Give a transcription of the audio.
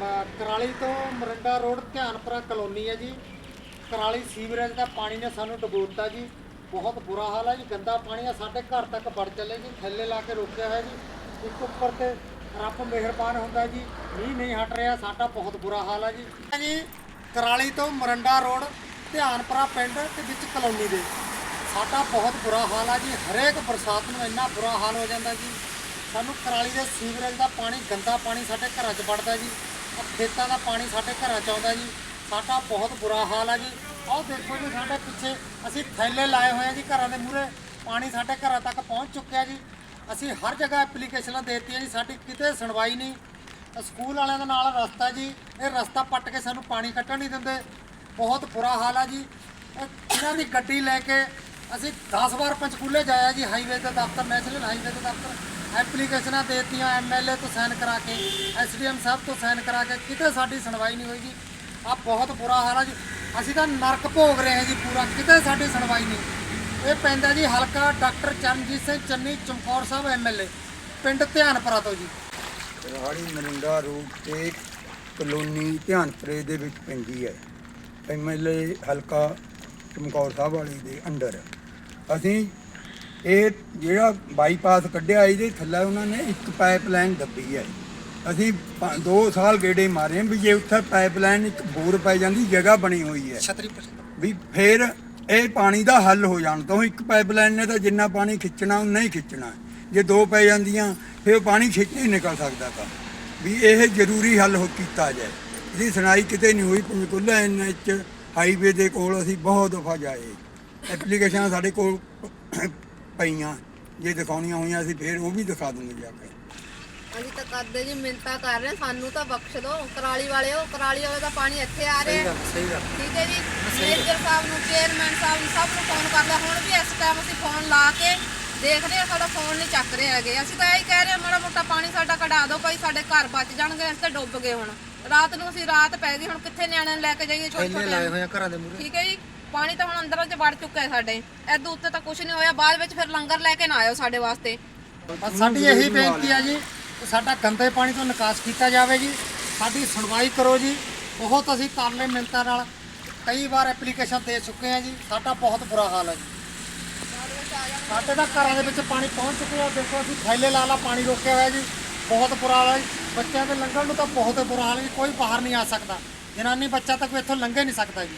ਮ- ਕਰਾਲੀ ਤੋਂ Maranda road ਧਿਆਨਪੁਰਾ colony ਹੈ ਜੀ। ਕਰਾਲੀ ਸੀਵਰੇਜ ਦਾ ਪਾਣੀ ਨੇ ਸਾਨੂੰ ਡੁਬੋਤਾ ਜੀ। ਬਹੁਤ ਬੁਰਾ ਹਾਲ ਹੈ ਜੀ। ਗੰਦਾ ਪਾਣੀ ਆ, ਸਾਡੇ ਘਰ ਤੱਕ ਵੜ ਚੱਲੇ ਜੀ। ਥੱਲੇ ਲਾ ਕੇ ਰੋਕਿਆ ਹੋਇਆ ਜੀ। ਇੱਕ ਉੱਪਰ ਤੇ ਰੱਬ ਮਿਹਰਬਾਨ ਹੁੰਦਾ ਜੀ। ਮੀਂਹ ਨਹੀਂ ਹਟ ਰਿਹਾ, ਸਾਡਾ ਬਹੁਤ ਬੁਰਾ ਹਾਲ ਹੈ ਜੀ। ਜੀ, ਕਰਾਲੀ ਤੋਂ ਮਰੰਡਾ ਰੋਡ ਧਿਆਨਪੁਰਾ ਪਿੰਡ ਤੇ ਵਿੱਚ ਕਲੋਨੀ ਦੇ। ਸਾਡਾ ਬਹੁਤ ਬੁਰਾ ਹਾਲ ਆ ਜੀ। ਹਰੇਕ ਬਰਸਾਤ ਨੂੰ ਇੰਨਾ ਬੁਰਾ ਹਾਲ ਹੋ ਜਾਂਦਾ ਜੀ। ਸਾਨੂੰ ਕਰਾਲੀ ਦੇ ਸੀਵਰੇਜ ਦਾ ਪਾਣੀ, ਗੰਦਾ ਪਾਣੀ ਸਾਡੇ ਘਰਾਂ 'ਚ ਵੜਦਾ ਜੀ। ਖੇਤਾਂ ਦਾ ਪਾਣੀ ਸਾਡੇ ਘਰਾਂ 'ਚ ਆਉਂਦਾ ਜੀ। ਸਾਡਾ ਬਹੁਤ ਬੁਰਾ ਹਾਲ ਆ ਜੀ। ਆਹ ਦੇਖੋ ਜੀ ਸਾਡੇ ਪਿੱਛੇ ਅਸੀਂ ਥੈਲੇ ਲਾਏ ਹੋਏ ਆ ਜੀ ਘਰਾਂ ਦੇ ਮੂਹਰੇ। ਪਾਣੀ ਸਾਡੇ ਘਰਾਂ ਤੱਕ ਪਹੁੰਚ ਚੁੱਕਿਆ ਜੀ। ਅਸੀਂ ਹਰ ਜਗ੍ਹਾ ਐਪਲੀਕੇਸ਼ਨਾਂ ਦੇ ਦਿੱਤੀਆਂ ਜੀ, ਸਾਡੀ ਕਿਤੇ ਸੁਣਵਾਈ ਨਹੀਂ। ਸਕੂਲ ਵਾਲਿਆਂ ਦੇ ਨਾਲ ਰਸਤਾ ਜੀ, ਇਹ ਰਸਤਾ ਪੱਟ ਕੇ ਸਾਨੂੰ ਪਾਣੀ ਕੱਢਣ ਨਹੀਂ ਦਿੰਦੇ। ਬਹੁਤ ਬੁਰਾ ਹਾਲ ਆ ਜੀ। ਇਹ ਇਹਨਾਂ ਦੀ ਗੱਡੀ ਲੈ ਕੇ ਅਸੀਂ 10 ਵਾਰ ਪੰਚਕੂਲੇ ਜਾਇਆ ਜੀ, ਹਾਈਵੇ ਦੇ ਦਫ਼ਤਰ, ਨੈਸ਼ਨਲ ਹਾਈਵੇ ਦੇ ਦਫ਼ਤਰ। ਐਪਲੀਕੇਸ਼ਨਾਂ ਦੇ ਦਿੱਤੀਆਂ ਐਮਐਲਏ ਤੋਂ ਸਾਈਨ ਕਰਾ ਕੇ ਐਸਡੀਐਮ ਸਾਹਿਬ ਤੋਂ ਸਾਈਨ ਕਰਾ ਕੇ, ਕਿਤੇ ਸਾਡੀ ਸੁਣਵਾਈ ਨਹੀਂ ਹੋਈ ਜੀ ਆ ਬਹੁਤ ਬੁਰਾ ਹਾਲ ਆ ਜੀ। ਅਸੀਂ ਤਾਂ ਨਰਕ ਭੋਗ ਰਹੇ ਹਾਂ ਜੀ ਪੂਰਾ, ਕਿਤੇ ਸਾਡੀ ਸੁਣਵਾਈ ਨਹੀਂ। ਇਹ ਪੈਂਦਾ ਜੀ ਹਲਕਾ ਡਾਕਟਰ ਚਰਨਜੀਤ ਸਿੰਘ ਚੰਨੀ, ਚਮਕੌਰ ਸਾਹਿਬ ਐਮਐਲਏ ਪਿੰਡ ਧਿਆਨਪੁਰਾ ਤੋਂ ਜੀ। ਰਾੜੀ ਮਰਿੰਡਾ ਰੋਡ ਤੇ ਕਲੋਨੀ ਧਿਆਨਪੁਰੇ ਦੇ ਵਿੱਚ ਪੈਂਦੀ ਹੈ ਐਮਐਲਏ ਹਲਕਾ ਚਮਕੌਰ ਸਾਹਿਬ ਵਾਲੀ ਦੇ ਅੰਡਰ ਅਸੀਂ ਇਹ ਜਿਹੜਾ ਬਾਈਪਾਸ ਕੱਢਿਆ ਇਹਦੇ ਥੱਲੇ ਉਹਨਾਂ ਨੇ ਇੱਕ ਪਾਈਪਲਾਈਨ ਦੱਬੀ ਹੈ। ਅਸੀਂ 2 ਸਾਲ ਗੇੜੇ ਮਾਰੇ ਵੀ ਜੇ ਉੱਥੇ ਪਾਈਪਲਾਈਨ ਇੱਕ ਬੋਰ ਪੈ ਜਾਂਦੀ ਜਗ੍ਹਾ ਬਣੀ ਹੋਈ ਹੈ। ਵੀ ਫਿਰ ਇਹ ਪਾਣੀ ਦਾ ਹੱਲ ਹੋ ਜਾਣ ਤੋਂ ਇੱਕ ਪਾਈਪਲਾਈਨ ਨੇ ਤਾਂ ਜਿੰਨਾ ਪਾਣੀ ਖਿੱਚਣਾ ਉਨਾ ਹੀ ਖਿੱਚਣਾ ਜੇ ਦੋ ਪੈ ਜਾਂਦੀਆਂ ਫਿਰ ਉਹ ਪਾਣੀ ਖਿੱਚ ਨਹੀਂ ਨਿਕਲ ਸਕਦਾ ਤਾਂ। ਵੀ ਇਹ ਜ਼ਰੂਰੀ ਹੱਲ ਹੋ ਕੀਤਾ ਜਾਏ। ਇਹਦੀ ਸੁਣਾਈ ਕਿਤੇ ਨਹੀਂ ਹੋਈ ਪੰਚਕੂਲਾ ਐਨਐਚ ਹਾਈਵੇ ਦੇ ਕੋਲ ਅਸੀਂ ਬਹੁਤ ਦਫਾ ਜਾਏ। ਐਪਲੀਕੇਸ਼ਨਾਂ ਸਾਡੇ ਕੋਲ ਪਈਆਂ। ਜੇ ਦਿਖਾਉਣੀਆਂ ਹੋਈਆਂ ਅਸੀਂ ਫਿਰ ਉਹ ਵੀ ਦਿਖਾ ਦੂੰਗੇ ਜਾ ਕੇ। ਅਸੀਂ ਤਾਂ ਕਰਦੇ ਜੀ ਮਿੰਤਾ ਕਰ ਰਹੇ ਸਾਨੂੰ ਤਾਂ ਬਖਸ਼ ਦਿਓ। ਕਰਾਲੀ ਵਾਲਿਓ ਕਰਾਲੀ ਵਾਲੇ ਦਾ ਪਾਣੀ ਇੱਥੇ ਆ ਰਿਹਾ। ਸਹੀ ਗੱਲ ਠੀਕ ਹੈ ਜੀ? ਮੈਨੇਜਰ ਸਾਹਿਬ ਨੂੰ ਚੇਅਰਮੈਨ ਸਾਹਿਬ ਨੂੰ ਸਭ ਨੂੰ ਫੋਨ ਕਰ ਲਿਆ ਹੁਣ ਵੀ ਇਸ ਟਾਈਮ ਅਸੀਂ ਫੋਨ ਲਾ ਕੇ ਦੇਖਦੇ ਹਾਂ। ਸਾਡਾ ਫੋਨ ਨਹੀਂ ਚੱਕ ਰਹੇ ਹੈਗੇ। ਅਸੀਂ ਤਾਂ ਇਹੀ ਕਹਿ ਰਹੇ ਹਾਂ ਮਾੜਾ ਮੋਟਾ ਪਾਣੀ ਸਾਡਾ ਕਢਾ ਦਿਓ। ਭਾਈ ਸਾਡੇ ਘਰ ਬਚ ਜਾਣਗੇ ਅਸੀਂ ਤਾਂ ਡੁੱਬ ਗਏ ਹੁਣ। ਰਾਤ ਨੂੰ ਅਸੀਂ ਰਾਤ ਪੈ ਗਈ। ਹੁਣ ਕਿੱਥੇ ਨਿਆਣਿਆਂ ਨੂੰ ਲੈ ਕੇ ਜਾਈਏ? ਛੋਟੇ ਥੈਲੇ ਲਾਏ ਛੋਟੇ ਹੋਏ ਆ ਘਰਾਂ ਦੇ ਮੂਹਰੇ। ਠੀਕ ਹੈ ਜੀ? ਪਾਣੀ ਤਾਂ ਹੁਣ ਅੰਦਰਾਂ 'ਚ ਵੜ ਚੁੱਕਾ ਹੈ ਸਾਡੇ। ਐਦੋਂ ਉੱਤੇ ਤਾਂ ਕੁਝ ਨਹੀਂ ਹੋਇਆ, ਬਾਅਦ ਵਿੱਚ ਫਿਰ ਲੰਗਰ ਲੈ ਕੇ ਨਾ ਆਇਓ ਸਾਡੇ ਵਾਸਤੇ। ਬਸ ਸਾਡੀ ਇਹੀ ਬੇਨਤੀ ਹੈ ਜੀ, ਕਿ ਸਾਡਾ ਗੰਦੇ ਪਾਣੀ ਤੋਂ ਨਿਕਾਸ ਕੀਤਾ ਜਾਵੇ ਜੀ। ਸਾਡੀ ਸੁਣਵਾਈ ਕਰੋ ਜੀ। ਬਹੁਤ ਅਸੀਂ ਤਰਲੇ ਮਿੰਤਾਂ ਨਾਲ। ਕਈ ਵਾਰ ਐਪਲੀਕੇਸ਼ਨ ਦੇ ਚੁੱਕੇ ਹਾਂ ਜੀ। ਸਾਡਾ ਬਹੁਤ ਬੁਰਾ ਹਾਲ ਹੈ ਜੀ। ਸਾਡੇ ਤਾਂ ਘਰਾਂ ਦੇ ਵਿੱਚ ਪਾਣੀ ਪਹੁੰਚ ਚੁੱਕਿਆ। ਦੇਖੋ, ਅਸੀਂ ਥੈਲੇ ਲਾ ਲਾ ਪਾਣੀ ਰੋਕਿਆ ਹੋਇਆ ਜੀ। ਬਹੁਤ ਬੁਰਾ ਹਾਲ ਹੈ ਜੀ। ਬੱਚਿਆਂ ਦੇ ਲੰਘਣ ਨੂੰ ਤਾਂ ਬਹੁਤ ਬੁਰਾ ਹਾਲ ਹੈ ਜੀ। ਕੋਈ ਬਾਹਰ ਨਹੀਂ ਆ ਸਕਦਾ। ਜਨਾਨੀ ਬੱਚਾ ਤਾਂ ਕੋਈ ਇੱਥੋਂ ਲੰਘੇ ਨਹੀਂ ਸਕਦਾ ਜੀ।